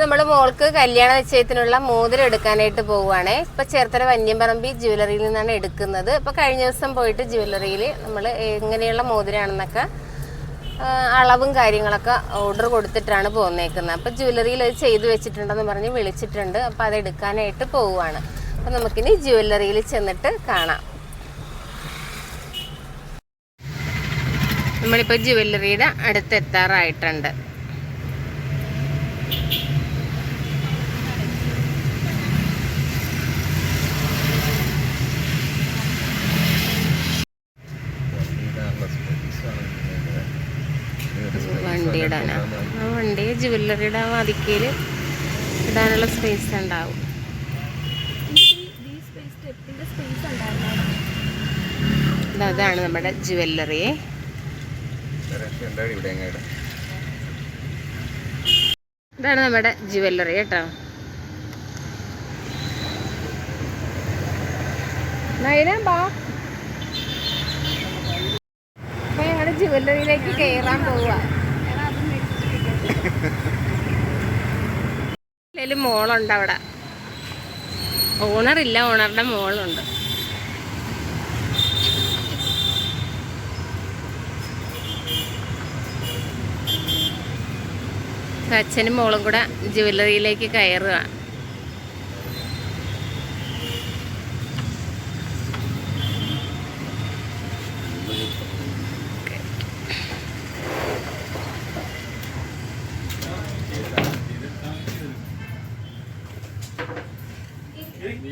നമ്മൾ മോൾക്ക് കല്യാണ നിശ്ചയത്തിനുള്ള മോതിരം എടുക്കാനായിട്ട് പോവുകയാണേ. ഇപ്പൊ ചേർത്തല വന്യംപറമ്പി ജ്വല്ലറിയിൽ നിന്നാണ് എടുക്കുന്നത്. ഇപ്പൊ കഴിഞ്ഞ ദിവസം പോയിട്ട് ജ്വല്ലറിയിൽ നമ്മൾ എങ്ങനെയുള്ള മോതിരാണെന്നൊക്കെ അളവും കാര്യങ്ങളൊക്കെ ഓർഡർ കൊടുത്തിട്ടാണ് പോന്നേക്കുന്നത്. അപ്പൊ ജ്വല്ലറിയിൽ അത് ചെയ്തു വെച്ചിട്ടുണ്ടെന്ന് പറഞ്ഞ് വിളിച്ചിട്ടുണ്ട്. അപ്പൊ അത് എടുക്കാനായിട്ട് പോവുകയാണ്. അപ്പൊ നമുക്കിനി ജ്വല്ലറിയിൽ ചെന്നിട്ട് കാണാം. നമ്മളിപ്പോൾ ജ്വല്ലറിയുടെ അടുത്തെത്താറായിട്ടുണ്ട് വണ്ടി ഇടാനാ ആ വണ്ടി ജ്വല്ലറിയുടെ വാതിക്കയിൽ ഇടാനുള്ള സ്പേസ് ഉണ്ടാവും. അതാണ് നമ്മുടെ ജ്വല്ലറി ഇതാണ് നമ്മുടെ ജുവല്ലറി കേട്ടോ. ഞങ്ങളുടെ ജുവല്ലറിയിലേക്ക് കയറാൻ പോവാ. മോളുണ്ട് അവിടെ. ഓണർ ഇല്ല ഓണറുടെ മോളുണ്ട്. അച്ഛനും മോളും കൂടെ ജ്വല്ലറിയിലേക്ക് കയറുക ഇതിൽ നിന്നാ മതി അല്ലേ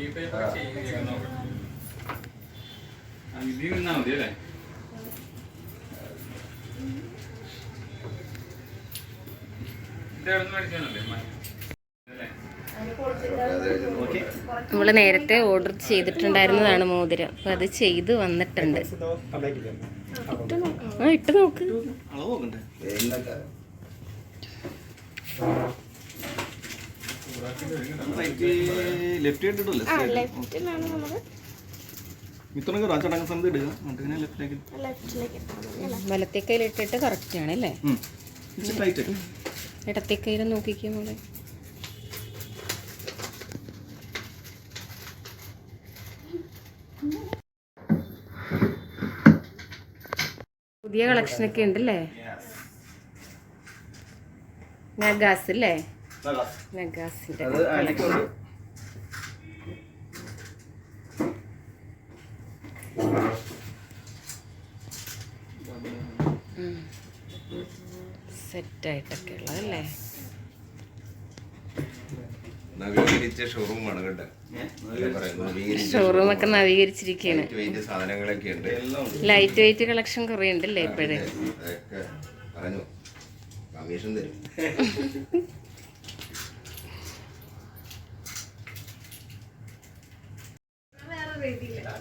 ഇത് എവിടെ നിന്ന് മേടിച്ചതല്ലേ അല്ലേ നമ്മൾ നേരത്തെ ഓർഡർ ചെയ്തിട്ടുണ്ടായിരുന്നതാണ് മോതിരം. അപ്പൊ അത് ചെയ്ത് വന്നിട്ടുണ്ട്. ആ ഇട്ട് നോക്ക്. ലെഫ്റ്റ് നമ്മൾ ഇത്രയും റാച്ചടങ്ങുന്ന സമയത്ത് ഇടുക. എന്നിട്ട് ഇങ്ങനെ ലെഫ്റ്റിലേക്ക് വലത്തെ കറക്റ്റ് ആണ് അല്ലേ? ഇടത്തെ കയ്യിൽ നോക്കിക്കും മോളെ. പുതിയ കളക്ഷനൊക്കെ ഉണ്ടല്ലേ? നഗാസ് അല്ലേ? സെറ്റായിട്ടൊക്കെ ഉള്ളതല്ലേ ഷോറൂമാണ് കേട്ടോ ഞാൻ പറയുന്നത് നവീകരിച്ച ഷോറൂം ഒക്കെ നവീകരിച്ചിരിക്കുകയാണ് ലൈറ്റ് വെയിറ്റ് സാധനങ്ങളൊക്കെ ഉണ്ട്. ലൈറ്റ് വെയിറ്റ് കളക്ഷൻ കുറേ ഉണ്ടല്ലേ ഇപ്പോഴേ? കമ്മീഷൻ പറഞ്ഞു.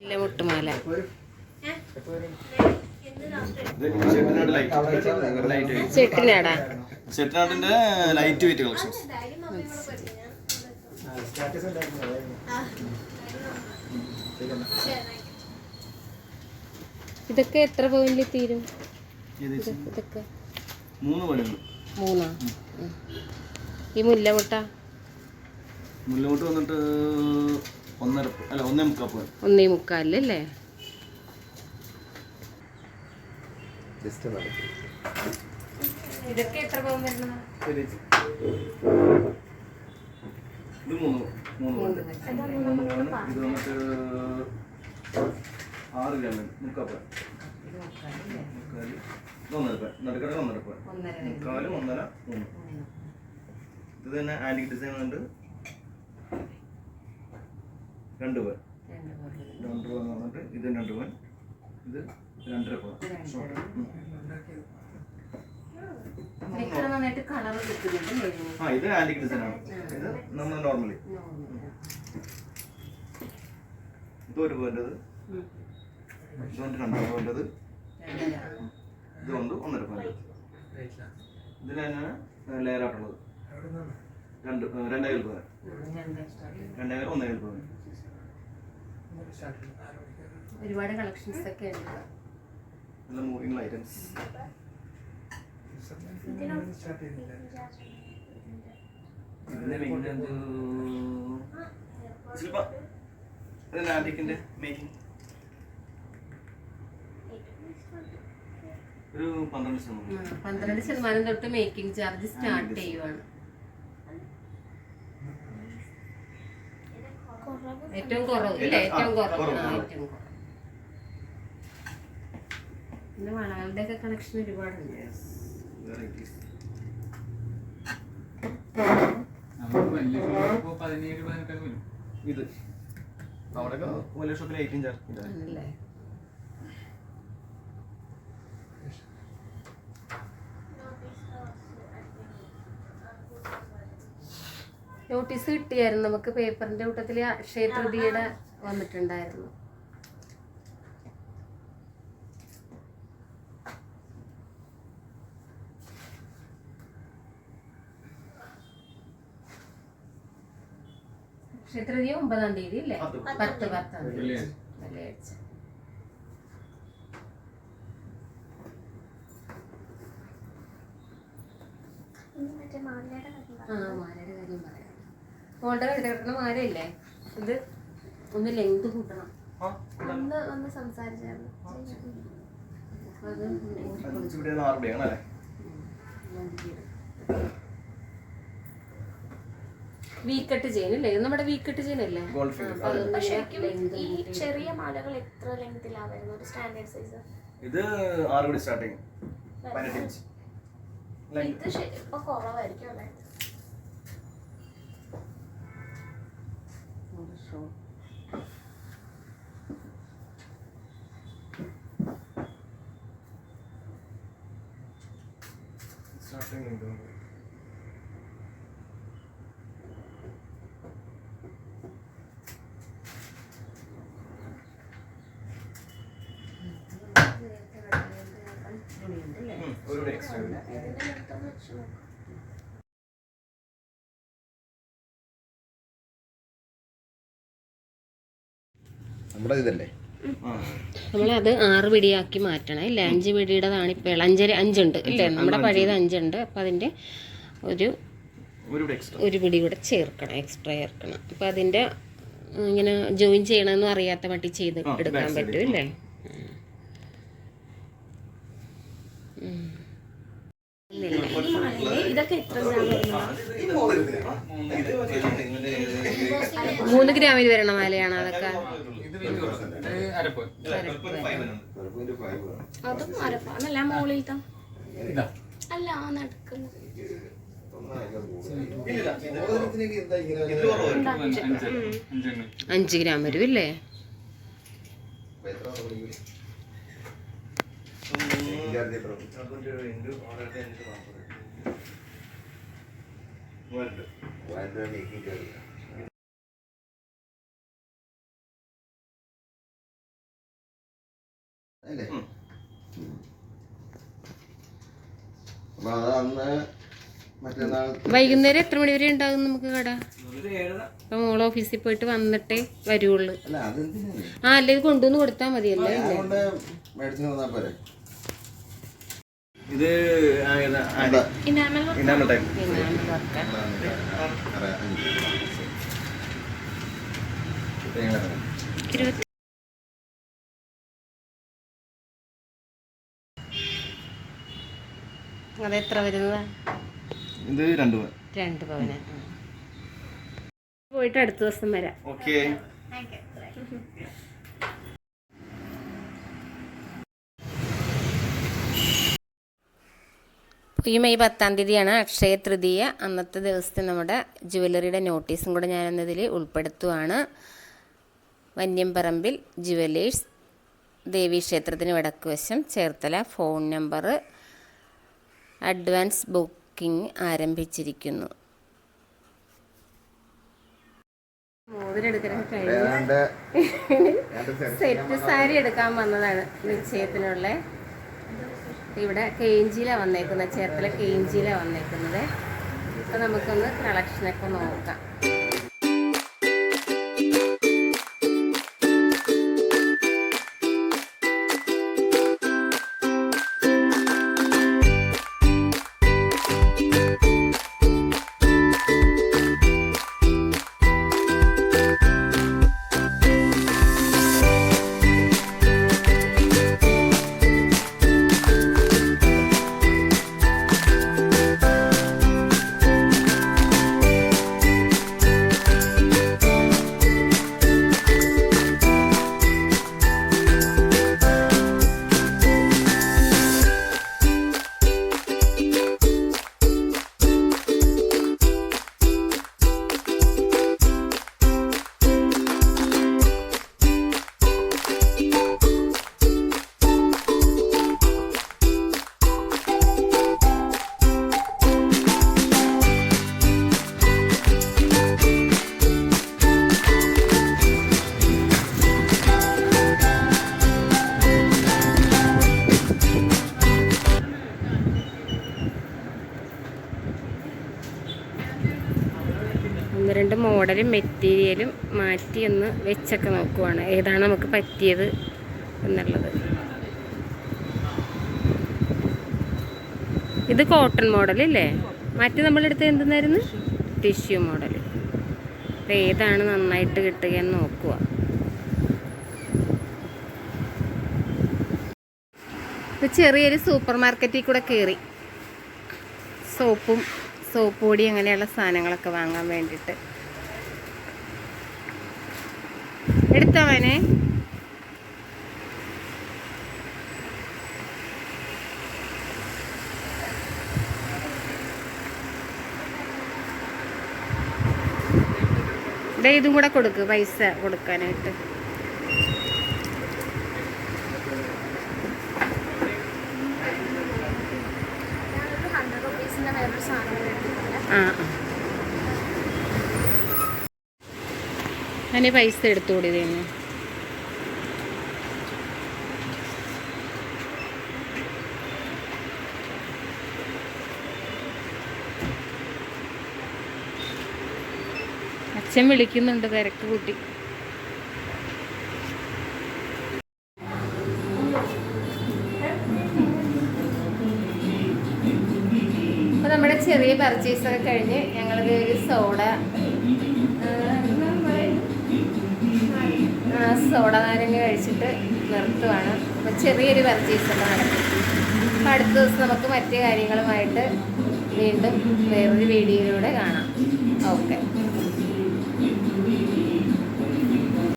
നമുക്ക് മുട്ടുമാല ചെട്ടിനാടാ ഷെട്ടിനാടിന്റെ ലൈറ്റ് വെയിറ്റ് കളക്ഷൻസ് ഇതൊക്കെ എത്ര പോയിന്റിൽ തീരും? ഇതൊക്കെ മൂന്ന് മൂന്നാ. ഈ മുല്ലമുട്ട? മുല്ലമുട്ട വന്നിട്ട് ഒന്നര അല്ല ഒന്നേ മുക്കാൽ ഒന്നേ മുക്കാലല്ലേ ഇതൊക്കെ എത്ര പവൻ വരുന്നത് ഇത് മൂന്ന് മൂന്ന് പണി ഇത് വന്നിട്ട് ആറ് ഗ്രാം മുക്കാൽ പോയി മുക്കാൽ ഇത് ഒന്നര പവൻ നടുക്കട ഒന്നര പവൻ ഒന്നര മുക്കാലും മൂന്ന്. ഇത് തന്നെ ആന്റിക് ഡിസൈൻ ഉണ്ട്. രണ്ട് പവൻ രണ്ട് പവൻ. വന്നിട്ട് ഇത് രണ്ട് പവൻ ഇത് രണ്ടര പവൻ ഇത്ര ആ ഇത് ആന്റിക് ഡിസൈൻ ആണ്. ഇത് നമ്മൾ നോർമലി ഇത് ഒരു പവന്റെത് ഉം. ഇത് കൊണ്ട് രണ്ടര പോയിന്റത് ഇതുകൊണ്ട് ഒന്നര പോയിന്റ് ഇതിൽ തന്നെയാണ് ലെയർ ആയിട്ടുള്ളത് രണ്ട് ആ, രണ്ടേ കാൽ പവൻ ഉം, രണ്ട് extra. രണ്ടേ കാൽ ഒന്നേ കാൽ ഒരുപാട് കളക്ഷൻസ് ഒക്കെ ഉണ്ട്. നല്ല മൂവിങ് ഐറ്റംസ് ശില്പ ഇതിന്റെ ആന്റിക്കിന്റെ മേക്കിംഗ് ഒരു പന്ത്രണ്ട് ശതമാനം ഉം, പന്ത്രണ്ട് ശതമാനം. തൊട്ട് മേക്കിംഗ് ചാർജ് സ്റ്റാർട്ട് ചെയ്യുവാണ്. ഏറ്റവും കുറവ് ഇല്ലേ ഏറ്റവും കുറവ്. കുറവ്, ഏറ്റവും കുറവ്. പിന്നെ വളകളുടെ ഒക്കെ കണക്ഷൻ ഒരുപാടുണ്ട് ഇത്. അവിടെയൊക്കെ എയ്റ്റീൻ ചാർജ് നോട്ടീസ് കിട്ടിയായിരുന്നു. നമുക്ക് പേപ്പറിന്റെ കൂട്ടത്തിൽ അക്ഷയ തൃതിയുടെ വന്നിട്ടുണ്ടായിരുന്നു. അക്ഷയ തീയതി ഒമ്പതാം തീയതി അല്ലേ? പത്ത്. പത്ത് തീയതി വെള്ളിയാഴ്ച. വെള്ളിയാഴ്ച. ഇനി മറ്റേ മാലയുടെ കാര്യം പറ. ആ മാലയുടെ കാര്യം പറയാം മോളുടെ കഴുത കിടക്കുന്ന മാലയില്ലേ? ഇത് ഒന്ന് ലെങ്ത് കൂട്ടണം. ഒന്ന് ഒന്ന് സംസാരിച്ചായിരുന്നു. അത് ഇവിടെ ആറ് ഡേ ആണല്ലേ വീക്കട്ട് ചെയിൻ അല്ലേ ഇത് നമ്മുടെ വീക്കട്ട് ചെയിൻ അല്ലേ ഈ ചെറിയ മാലകൾ എത്ര ലെങ്തിലാ വരുന്നത്? ഒരു സ്റ്റാൻഡേർഡ് സൈസ് ഇത് ആറ് കൂടി സ്റ്റാർട്ടിങ് പതിനെട്ട് ഇഞ്ച് ഇത് ഇപ്പൊ കുറവായിരിക്കും അല്ലേ? സ്റ്റാർട്ടിങ് ഒരു എക്സ്ട്രാ. നമ്മുടെ ഇതല്ലേ? നമ്മളത് ആറ് പിടിയാക്കി മാറ്റണം. ഇല്ല അഞ്ച് പിടിയുടേതാണ് ഇപ്പോൾ അഞ്ചര അഞ്ചുണ്ട്. ഇല്ലേ നമ്മുടെ പഴയത് അഞ്ചുണ്ട്. അപ്പം അതിന്റെ ഒരു ഒരു എക്സ്ട്രാ ഒരു പിടി കൂടെ ചേർക്കണം. എക്സ്ട്രാ ചേർക്കണം. അപ്പം അതിന്റെ ഇങ്ങനെ ജോയിൻ ചെയ്യണമെന്ന് അറിയാത്ത മട്ടി ചെയ്ത് എടുക്കാൻ. പറ്റും. ഇല്ലേ? ഇതൊക്കെ എത്ര ഗ്രാം വരുന്നതാ? മൂന്ന് ഗ്രാമിൽ വരണ മാലയാണ് അതൊക്കെ? അതും അരപ്പ. അതല്ല മുകളിലത്തെ അല്ല നടക്കുന്ന. അഞ്ച്. ഗ്രാം വരും ഇല്ലേ അല്ലേ? അപ്പൊ അത് അന്ന് മറ്റന്നാൾ വൈകുന്നേരം എത്ര മണി വരെ ഉണ്ടാകും നമുക്ക് കട? അപ്പം മോൾ ഓഫീസിൽ പോയിട്ട് വന്നിട്ടേ വരുള്ളൂ അല്ല ആ അല്ലെങ്കിൽ കൊണ്ടുവന്ന് കൊടുത്താൽ മതിയല്ലേ? അതുകൊണ്ട് മേടിച്ചു വന്നാൽ പോരെ. ഇത് ഇനാമൽ അഞ്ച് ഇരുപത്തി അതെത്ര വരുന്നതാ? ഇത് രണ്ട് പവൻ. രണ്ട് പവന്. പോയിട്ട് അടുത്ത ദിവസം വരാം. ഓക്കെ. ഈ മെയ് പത്താം തീയതിയാണ് അക്ഷയ തൃതീയ. അന്നത്തെ ദിവസത്തെ നമ്മുടെ ജുവലറിയുടെ നോട്ടീസും കൂടെ ഞാനതിൽ ഉൾപ്പെടുത്തുവാണ്. വന്യംപറമ്പിൽ ജുവലേഴ്സ് ദേവീക്ഷേത്രത്തിന് വടക്കുവശം Cherthala phone number advance booking ആരംഭിച്ചിരിക്കുന്നു. സെറ്റ് സാരി എടുക്കാൻ വന്നതാണ് നിശ്ചയത്തിനുള്ള. ഇവിടെ കേഞ്ചിയിലാണ് വന്നേക്കുന്നത്. ചേർത്തല കേഞ്ചിയിലാണ് വന്നേക്കുന്നത്. അപ്പം നമുക്കൊന്ന് കളക്ഷനൊക്കെ നോക്കാം. മെറ്റീരിയലും മാറ്റി ഒന്ന് വെച്ചൊക്കെ നോക്കുവാണ്. ഏതാണ് നമുക്ക് പറ്റിയത് എന്നുള്ളത്. ഇത് കോട്ടൺ മോഡൽ അല്ലേ മറ്റു നമ്മളെടുത്ത് എന്തെന്നായിരുന്നു? ടിഷ്യൂ മോഡൽ അപ്പം ഏതാണ് നന്നായിട്ട് കിട്ടുക എന്ന് നോക്കുക ഇപ്പം ചെറിയൊരു സൂപ്പർ മാർക്കറ്റിൽ കൂടെ കയറി. സോപ്പും സോപ്പ് പൊടി അങ്ങനെയുള്ള സാധനങ്ങളൊക്കെ വാങ്ങാൻ വേണ്ടിയിട്ട്. എടുത്തവനെ. ദേ ഇതും കൂടെ കൊടുക്ക് പൈസ കൊടുക്കാനായിട്ട്. ആ ആ. അതിന് പൈസ എടുത്തുകൂടി ഇതിന് അച്ഛൻ വിളിക്കുന്നുണ്ട് തിരക്ക് കൂട്ടി. നമ്മുടെ ചെറിയ പർച്ചേസ് ഒക്കെ കഴിഞ്ഞ് ഒരു സോഡ സോഡ നാരങ്ങ കഴിച്ചിട്ട് നിർത്തുവാണ്. അപ്പോൾ ചെറിയൊരു പർച്ചേസ് ഒക്കെ നടക്കും. അപ്പോൾ അടുത്ത ദിവസം നമുക്ക് മറ്റു കാര്യങ്ങളുമായിട്ട് വീണ്ടും വേറൊരു വീഡിയോയിലൂടെ കാണാം. ഓക്കെ.